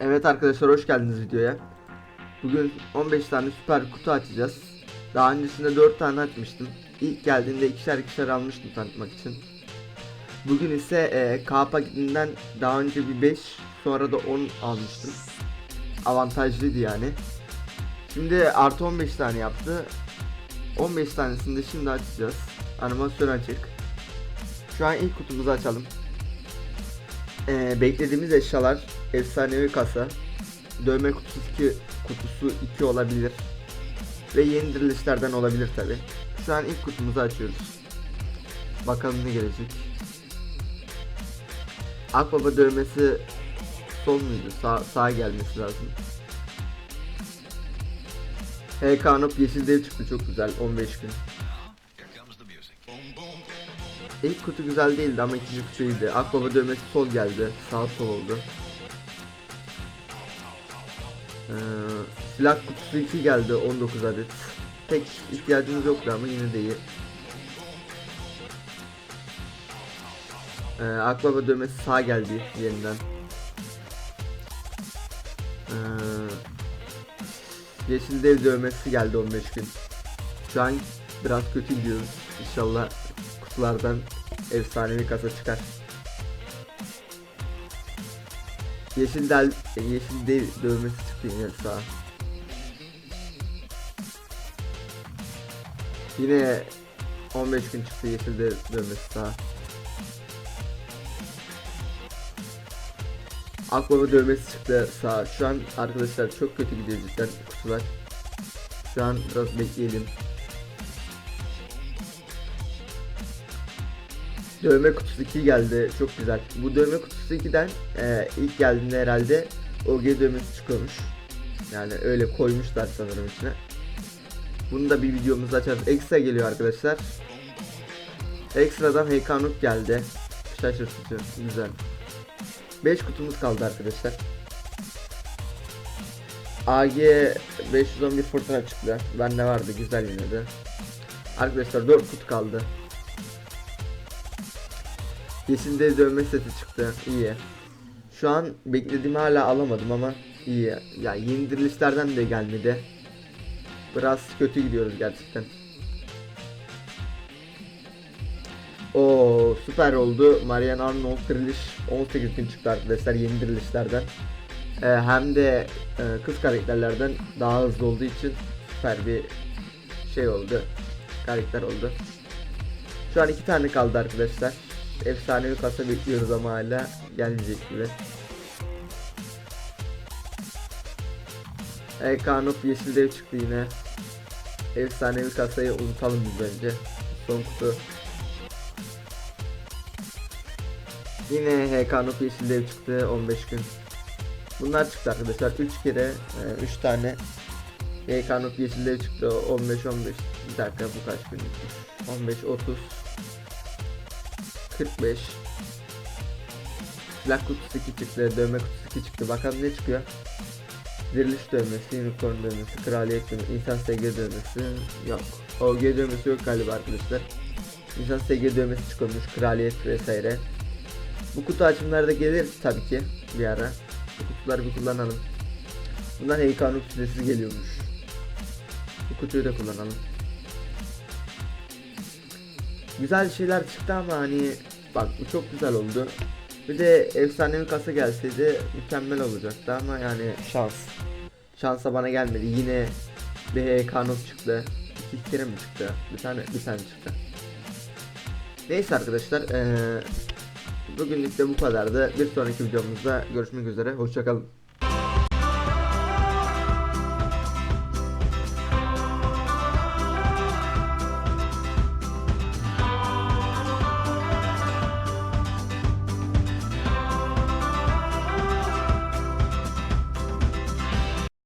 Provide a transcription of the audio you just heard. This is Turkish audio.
Evet arkadaşlar hoş geldiniz videoya. Bugün 15 tane süper kutu açacağız. Daha öncesinde 4 tane açmıştım. İlk geldiğinde ikişer ikişer almıştım tanıtmak için. Bugün ise e, K paketinden daha önce bir 5 sonra da 10 almıştım. Avantajlıydı yani. Şimdi artı 15 tane yaptı. 15 tanesini de şimdi açacağız. Animasyon açık. Şu an ilk kutumuzu açalım. Ee, beklediğimiz eşyalar efsanevi kasa, dövme kutusu 2, kutusu 2 olabilir ve yeni dirilişlerden olabilir tabi. Şu an ilk kutumuzu açıyoruz. Bakalım ne gelecek. Akbaba dövmesi sol muydu? Sağ, sağa gelmesi lazım. HK Anop Yeşil Dev çıktı çok güzel 15 gün. İlk kutu güzel değildi ama ikinci kutu iyiydi. Akbaba dövmesi sol geldi. Sağ sol oldu. Ee, kutusu 2 geldi 19 adet. Pek ihtiyacımız yoktu ama yine de iyi. Ee, Akbaba dövmesi sağ geldi yeniden. Ee, Yeşil dev dövmesi geldi 15 gün. Şu an biraz kötü gidiyoruz. İnşallah kutulardan efsanevi kasa çıkar. Yeşil del yeşil dev dövmesi çıktı yine sağ. Yine 15 gün çıktı yeşil dev dövmesi sağ. Akbaba dövmesi çıktı sağ. Şu an arkadaşlar çok kötü gidiyor cidden kutular. Şu an biraz bekleyelim. Dövme kutusu 2 geldi. Çok güzel. Bu dövme kutusu 2'den e, ilk geldiğinde herhalde OG dövmesi çıkıyormuş. Yani öyle koymuşlar sanırım içine. Bunu da bir videomuzda açarız. Ekstra geliyor arkadaşlar. Ekstradan Heykanuk geldi. Şaşırtıcı. Güzel. 5 kutumuz kaldı arkadaşlar. AG 511 fırtına çıktı. Bende vardı güzel yine de. Arkadaşlar 4 kutu kaldı. Yeşil dev dövme seti çıktı. İyi. Şu an beklediğimi hala alamadım ama iyi. Ya yeni dirilişlerden de gelmedi. Biraz kötü gidiyoruz gerçekten. O süper oldu. Marian Arnold diriliş 18 gün çıktı arkadaşlar yeni dirilişlerden. Ee, hem de e, kız karakterlerden daha hızlı olduğu için süper bir şey oldu. Karakter oldu. Şu an iki tane kaldı arkadaşlar. Efsanevi kasa bekliyoruz ama hala gelmeyecek gibi. E, yeşil dev çıktı yine. Efsanevi kasayı unutalım biz bence. Son kutu. Yine HK Noob yeşil dev çıktı 15 gün. Bunlar çıktı arkadaşlar 3 kere 3 e, tane HK Noob yeşil dev çıktı 15 15 bir dakika bu kaç gün 15 30 45 Silah kutusu 2 çıktı, dövme kutusu 2 çıktı. Bakalım ne çıkıyor? Diriliş dövmesi, unicorn dövmesi, kraliyet dövmesi, insan SG dövmesi yok. OG dövmesi yok galiba arkadaşlar. İnsan SG dövmesi çıkıyormuş, kraliyet vesaire. Bu kutu açımları da gelir tabii ki bir ara. Bu kutuları bir kullanalım. Bundan Heykanuk süresiz geliyormuş. Bu kutuyu da kullanalım. Güzel şeyler çıktı ama hani bak bu çok güzel oldu. Bir de efsanevi kasa gelseydi mükemmel olacaktı ama yani şans. Şansa bana gelmedi. Yine bir kanun çıktı. İki kere mi çıktı? Bir tane bir tane çıktı. Neyse arkadaşlar eee Bugünlük de bu kadardı. Bir sonraki videomuzda görüşmek üzere. Hoşçakalın.